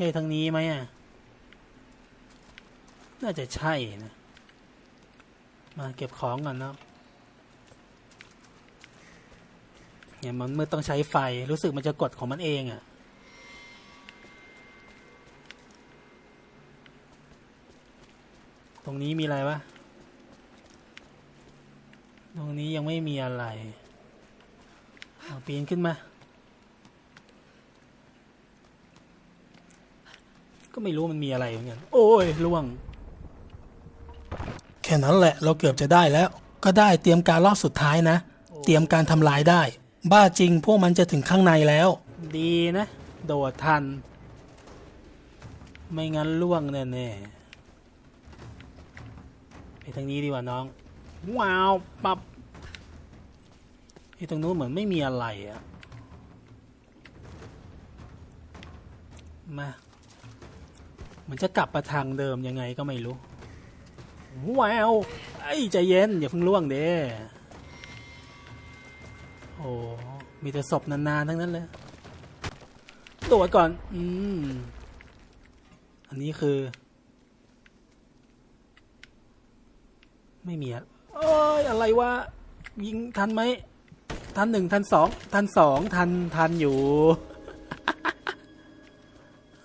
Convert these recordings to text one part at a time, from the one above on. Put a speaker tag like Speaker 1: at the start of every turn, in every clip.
Speaker 1: ช่ทางนี้ไหมอะ น่าจะใช่นะ มาเก็บของก่อนเนาะเนี่ยมันมืดต้องใช้ไฟรู้สึกมันจะกดของมันเองอะ่ะ ตรงนี้มีอะไรวะ ตรงนี้ยังไม่มีอะไร ปีนขึ้นมา ก็ไม่รู้มันมีอะไรเหมือนกันโอ้ยล่วง
Speaker 2: แค่นั้นแหละเราเกือบจะได้แล้ว ก็ได้เตรียมการรอบสุดท้ายนะ เตรียมการทำลายได้ บ้าจริงพวกมันจะถึงข้างในแล้ว
Speaker 1: ดีนะ โดดทัน ไม่งั้นล่วงแน่ๆไปทางนี้ดีกว่าน้อง ว้าวปับไอ้ตรงนู้นเหมือนไม่มีอะไรอะมาเห มือนจะกลับมาทางเดิมยังไงก็ไม่รู้ว้าวไอ้ใจเย็นอย่าเพิ่งล่วงเด้โอ้มีแต่ศพนานๆทั้งนั้นเลยโดดก่อน อืม อันนี้คือ ไม่มีอะเอ้ยอะไรวะ ยิงทันไหม ทันหนึ่งทันสอง ทันสองทันทันอยู่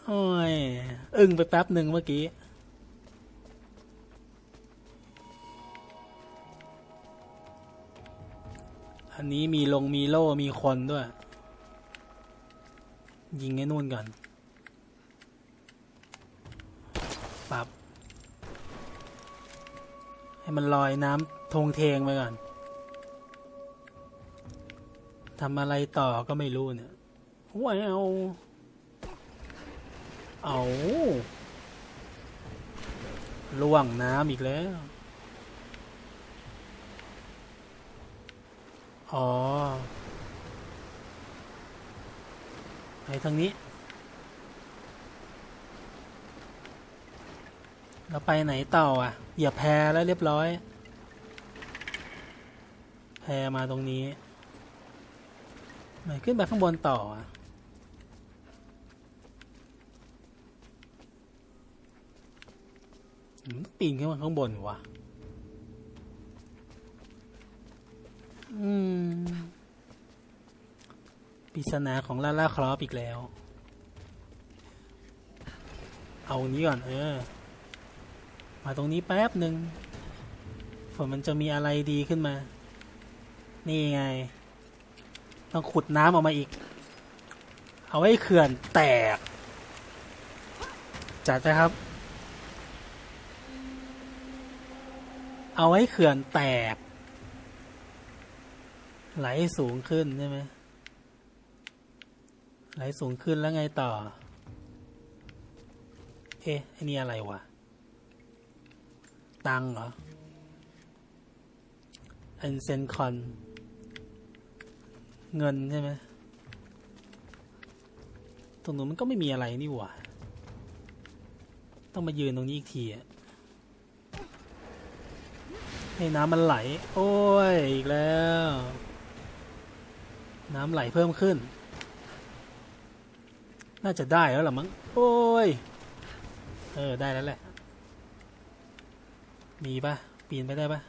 Speaker 1: โอ้ย อึ้งไปแป๊บหนึ่งเมื่อกี้ อันนี้มีลงมีโล่ มีคนด้วย ยิงไอ้นู่นก่อนปรับ ให้มันลอยน้ำทงเทงไปก่อนทำอะไรต่อก็ไม่รู้เนี่ยว้าวเอา เอาล่วงน้ำอีกแล้ว อ๋อไปทางนี้ เราไปไหนต่ออะ เหยียบแพแล้วเรียบร้อย แพมาตรงนี้ไม่ขึ้นไปข้างบนต่ออะ อืมปีนขึ้นมาข้างบนวะอืมปริศนาของล่าล่าครอปอีกแล้ว เอานี้ก่อนเออ มาตรงนี้แป๊บหนึ่งฝนมันจะมีอะไรดีขึ้นมา นี่ไง ต้องขุดน้ำออกมาอีก เอาไว้เขื่อนแตก จัดนะครับ เอาไว้เขื่อนแตก ไหลสูงขึ้นใช่ไหมไหลสูงขึ้นแล้วไงต่อ เอ๊ะไอ้นี่อะไรวะ ตังเหรออันเซนคอน เงินใช่ไหมตรงนู้นมันก็ไม่มีอะไรนี่หว่า ต้องมายืนตรงนี้อีกทีอะ ให้น้ำมันไหล โอ้ย อีกแล้ว น้ำไหลเพิ่มขึ้น น่าจะได้แล้วล่ะมั้ง โอ้ย เออ ได้แล้วแหละ มีปะปีนไปได้ปะ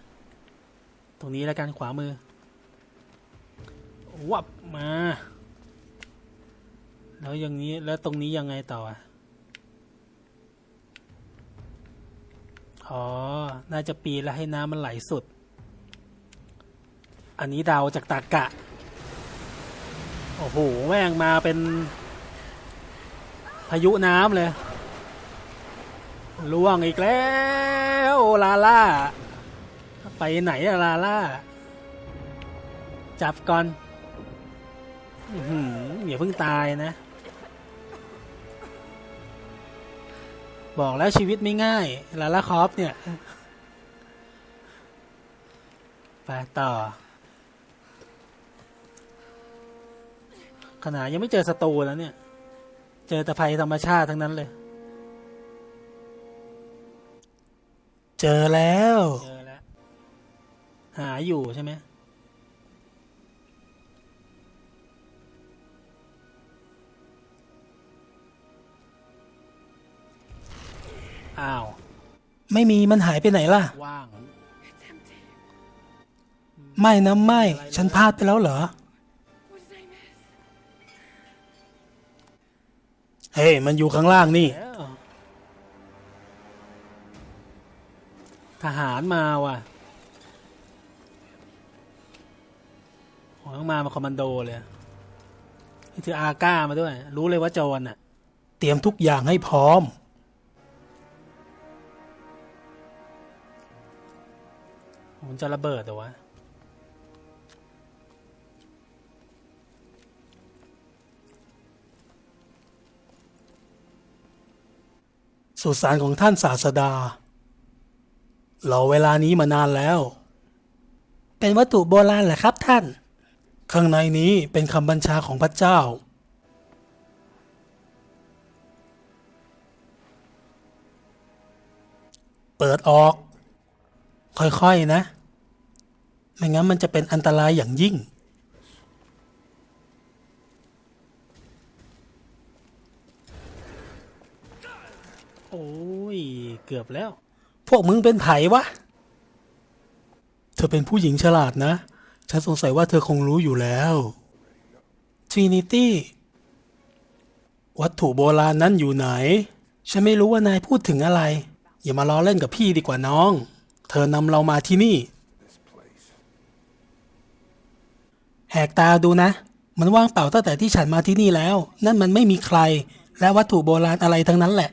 Speaker 1: ตรงนี้แล้วกันขวามือ วับมา แล้วอย่างนี้ แล้วตรงนี้ยังไงต่ออะ อ๋อ น่าจะปีแล้วให้น้ำมันไหลสุด อันนี้เดาจากตากะ โอ้โห แม่งมาเป็น พายุน้ำเลยล่วงอีกแล้ว ลาล่า ไปไหนอะลาล่า จับก่อนอย่าเพิ่งตายนะ บอกแล้วชีวิตไม่ง่าย ลาลาคอฟเนี่ยไปต่อ ขนาดยังไม่เจอศัตรูแล้วเนี่ย เจอแต่ภัยธรรมชาติทั้งนั้นเลย
Speaker 2: เจอแล้ว
Speaker 1: เจอแล้ว หาอยู่ใช่ไหม
Speaker 2: ไม่มีมันหายไปไหนล่ะ
Speaker 1: ว่าง
Speaker 3: It's empty.
Speaker 2: ไม่นะไม่ ฉันพลาดไปแล้วเหรอ
Speaker 3: What did I miss?
Speaker 2: เฮ้ยมันอยู่ข้างล่างนี่
Speaker 1: แล้วทหารมาว่ะโอ้ต้องมาเป็นคอมมานโดเลยนี่ถืออาก้ามาด้วย รู้เลยว่าโจรอะ
Speaker 2: เตรียมทุกอย่างให้พร้อม
Speaker 1: มันจะระเบิดเหรอวะ
Speaker 2: สุสานของท่านศาสดารอเวลานี้มานานแล้ว เป็นวัตถุโบราณเหรอครับท่าน ข้างในนี้เป็นคำบัญชาของพระเจ้า เปิดออก ค่อย ๆ นะ ไม่งั้นมันจะเป็นอันตรายอย่างยิ่ง
Speaker 1: โอ้ย เกือบแล้ว
Speaker 2: พวกมึงเป็นไผวะ เธอเป็นผู้หญิงฉลาดนะ ฉันสงสัยว่าเธอคงรู้อยู่แล้ว Trinity วัตถุโบราณนั้นอยู่ไหน ฉันไม่รู้ว่านายพูดถึงอะไร อย่ามาล้อเล่นกับพี่ดีกว่าน้อง เธอนำเรามาที่นี่ แหกตาดูนะ มันว่างเปล่าตั้งแต่ที่ฉันมาที่นี่แล้ว นั่นมันไม่มีใคร และวัตถุโบราณอะไรทั้งนั้นแหละ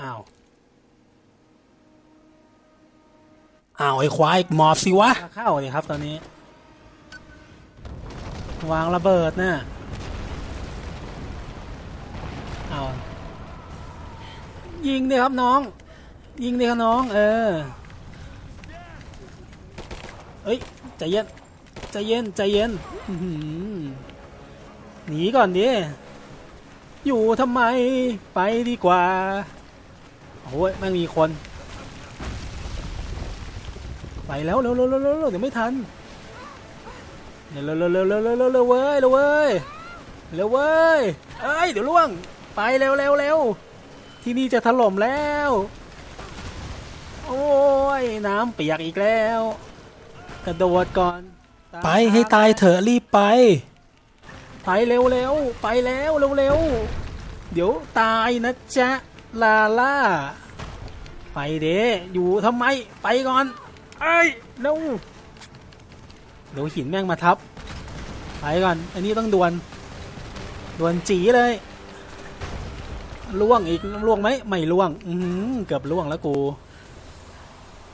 Speaker 1: อ้าว
Speaker 2: อ้าวไอ้ควายหมอบสิวะ
Speaker 1: เข้าเลยครับตอนนี้ วางระเบิดน่ะเอายิงดิครับน้อง ยิงดิครับน้อง เออเอ้ยใจเย็นใจเย็นใจเย็นหนีก่อนดิอยู่ทำไมไปดีกว่าโอ้ยไม่มีคน ไปแล้วเร็วเร็วเร็วเร็วเดี๋ยวไม่ทันเร็วเร็วเร็วเร็วเร็วเร็วเร็วเว้ยเร็วเว้ยเร็วเว้ยเอ้ยเดี๋ยวล่วงไปเร็วเร็วเร็วที่นี่จะถล่มแล้ว โอ้ยน้ำเปียกอีกแล้ว กระโดดก่อน
Speaker 2: ไปให้ตายเถอะรีบไป
Speaker 1: ไปเร็วเร็วไปแล้วเร็วเร็วเดี๋ยวตายนะจ๊ะลาล่า ไปเด้อยู่ทำไมไปก่อน เอ้ยเร็วเดี๋ยวหินแม่งมาทับไปก่อน อันนี้ต้องดวนดวนจีเลยล่วงอีกล่วงไหมไม่ล่วง อือหือเกือบล่วงแล้วกู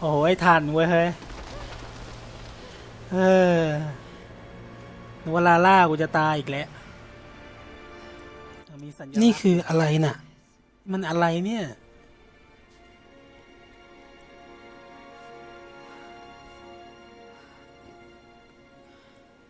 Speaker 1: โอ้ยทันเว้ยเฮ้ยเออนึกว่าลาล่ากูจะตายอีกแล้วมีสัญญาณ
Speaker 2: นี่คืออะไรน่ะ
Speaker 1: มันอะไรเนี่ย